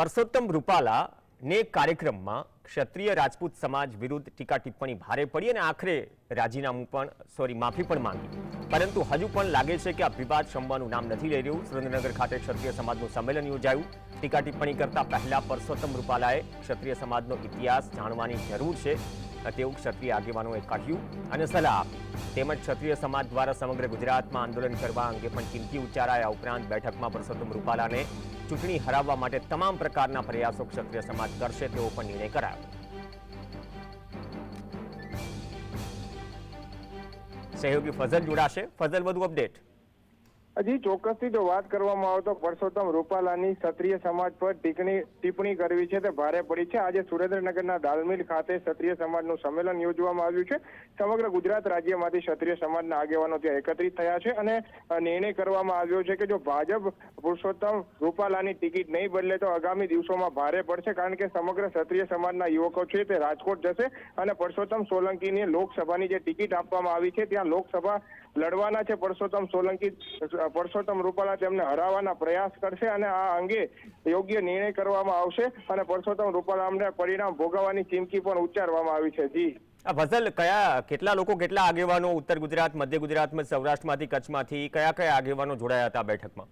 પરસોત્તમ રૂપાલા ને કાર્યક્રમમાં ક્ષત્રિય રાજપૂત સમાજ વિરુદ્ધ ટીકા ટિપ્પણી ભારે પડી અને આખરે રાજીનામું પણ, સોરી, માફી પણ માંગી. પરંતુ હજુ પણ લાગે છે કે આ વિવાદ શમવાનું નામ નથી લઈ રહ્યું. સુરેન્દ્રનગર ખાતે ક્ષત્રિય સમાજનું સંમેલન યોજાયું. ટીકા ટિપ્પણી કરતા પહેલા પરસોત્તમ રૂપાલાએ ક્ષત્રિય સમાજનો ઇતિહાસ જાણવાની જરૂર છે. તેવું ક્ષત્રિય આગેવાનોએ કહ્યું અને સલાહ આપી. તેમજ ક્ષત્રિય સમાજ દ્વારા સમગ્ર ગુજરાતમાં આંદોલન કરવા અંગે પણ ચિંતી ઉચ્ચારાયા ઉપરાંત બેઠકમાં પરસોત્તમ રૂપાલાને ચૂંટણી હરાવવા માટે તમામ પ્રકારના પ્રયાસો ક્ષત્રિય સમાજ કરશે તેવો પણ નિર્ણય કરાયો. સહયોગી ફઝલ જોડાશે. ફઝલ, વધુ અપડેટ? હજી ચોક્કસથી જો વાત કરવામાં આવે તો પરસોત્તમ રૂપાલાની ક્ષત્રિય સમાજ પર ટીકણી ટિપ્પણી કરવી છે તે ભારે પડી છે. આજે સુરેન્દ્રનગરના દાલમીલ ખાતે ક્ષત્રિય સમાજનું સંમેલન યોજવામાં આવ્યું છે. સમગ્ર ગુજરાત રાજ્યમાંથી ક્ષત્રિય સમાજના આગેવાનો ત્યાં એકત્રિત થયા છે અને નિર્ણય કરવામાં આવ્યો છે કે જો ભાજપ પુરુષોત્તમ રૂપાલાની ટિકિટ નહીં બદલે તો આગામી દિવસોમાં ભારે પડશે કારણ કે સમગ્ર ક્ષત્રિય સમાજના યુવકો છે તે રાજકોટ જશે અને પરસોત્તમ સોલંકીની લોકસભાની જે ટિકિટ આપવામાં આવી છે, ત્યાં લોકસભા લડવાના છે. પરસોત્તમ સોલંકી પરસોત્તમ રૂપાલા તેમને હરાવવાના પ્રયાસ કરશે અને આ અંગે યોગ્ય નિર્ણય કરવામાં આવશે અને પરસોત્તમ રૂપાલામને પરિણામ ભોગવવાની ચીમકી પણ ઉચ્ચારવામાં આવી છે. જી. આ ફઝલ કયા કેટલા લોકો કેટલા આગેવાનો ઉત્તર ગુજરાત મધ્ય ગુજરાતમાં સૌરાષ્ટ્રમાંથી કચ્છમાંથી કયા કયા આગેવાનો જોડાયા હતા બેઠકમાં?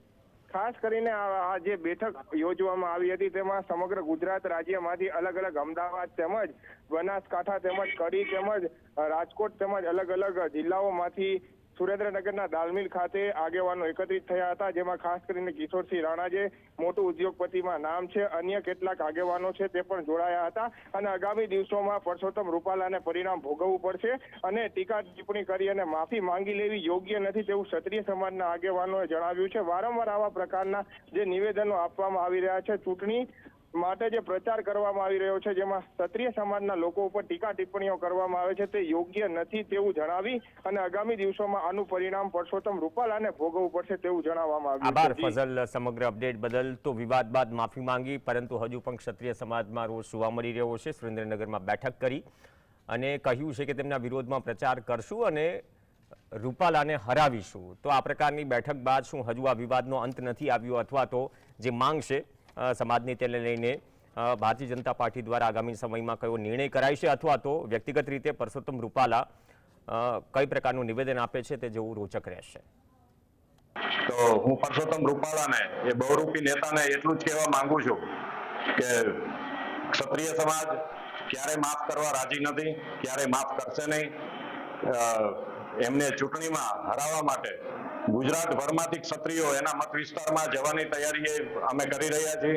ખાસ કરીને આ આ જે બેઠક યોજવામાં આવી હતી તેમાં સમગ્ર ગુજરાત રાજ્યમાંથી અલગ અલગ અમદાવાદ તેમજ બનાસકાંઠા તેમજ કડી તેમજ રાજકોટ તેમજ અલગ અલગ જિલ્લાઓમાંથી સુરેન્દ્રનગરના દાલમીલ ખાતે આગેવાનો એકત્રિત થયા હતા, જેમાં ખાસ કરીને કિશોરસિંહ રાણા જે મોટું ઉદ્યોગપતિમાં નામ છે, અન્ય કેટલાક આગેવાનો છે તે પણ જોડાયા હતા અને આગામી દિવસોમાં પરસોત્તમ રૂપાલાને પરિણામ ભોગવવું પડશે અને ટીકા ટિપ્પણી કરી અને માફી માંગી લેવી યોગ્ય નથી તેવું ક્ષત્રિય સમાજના આગેવાનોએ જણાવ્યું છે. વારંવાર આવા પ્રકારના જે નિવેદનો આપવામાં આવી રહ્યા છે, ચૂંટણી માટે જે પ્રચાર કરવામાં આવી રહ્યો છે જેમાં ક્ષત્રિય સમાજના લોકો ઉપર ટીકા ટિપ્પણીઓ કરવામાં આવે છે તે યોગ્ય નથી તેવું જણાવી અને આગામી દિવસોમાં આનું પરિણામ પરસોત્તમ રૂપાલાને ભોગવવું પડશે તેવું જણાવવામાં આવ્યું આભાર ફઝલ સમગ્ર અપડેટ બદલ તો વિવાદ બાદ માફી માંગી પરંતુ હજુ પણ ક્ષત્રિય સમાજમાં રોષ જોવા મળી રહ્યો છે. સુરેન્દ્રનગરમાં બેઠક કરી અને કહ્યું છે કે તેમના વિરોધમાં પ્રચાર કરશું અને રૂપાલાને હરાવીશું. તો આ પ્રકારની બેઠક બાદ શું હજુ આ વિવાદનો અંત નથી આવ્યો અથવા તો જે માંગ છે સમાજની તેને લઈને ભારતીય જનતા પાર્ટી દ્વારા આગામી સમયમાં કયો નિર્ણય કરાય છે અથવા તો વ્યક્તિગત રીતે પરસોત્તમ રૂપાલા કઈ પ્રકારનું નિવેદન આપે છે તે જેવું રોચક રહેશે? તો હું પરસોત્તમ રૂપાલાને, એ બહુરૂપી નેતાને એટલું જ કહેવા માંગુ છું કે ક્ષત્રિય સમાજ ક્યારે માફ કરવા રાજી નથી ક્યારે માફ કરશે નહીં. એમને ચૂંટણીમાં હરાવવા માટે ગુજરાતભરમાંથી ક્ષત્રિયો એના મત વિસ્તારમાં જવાની તૈયારી અમે કરી રહ્યા છીએ.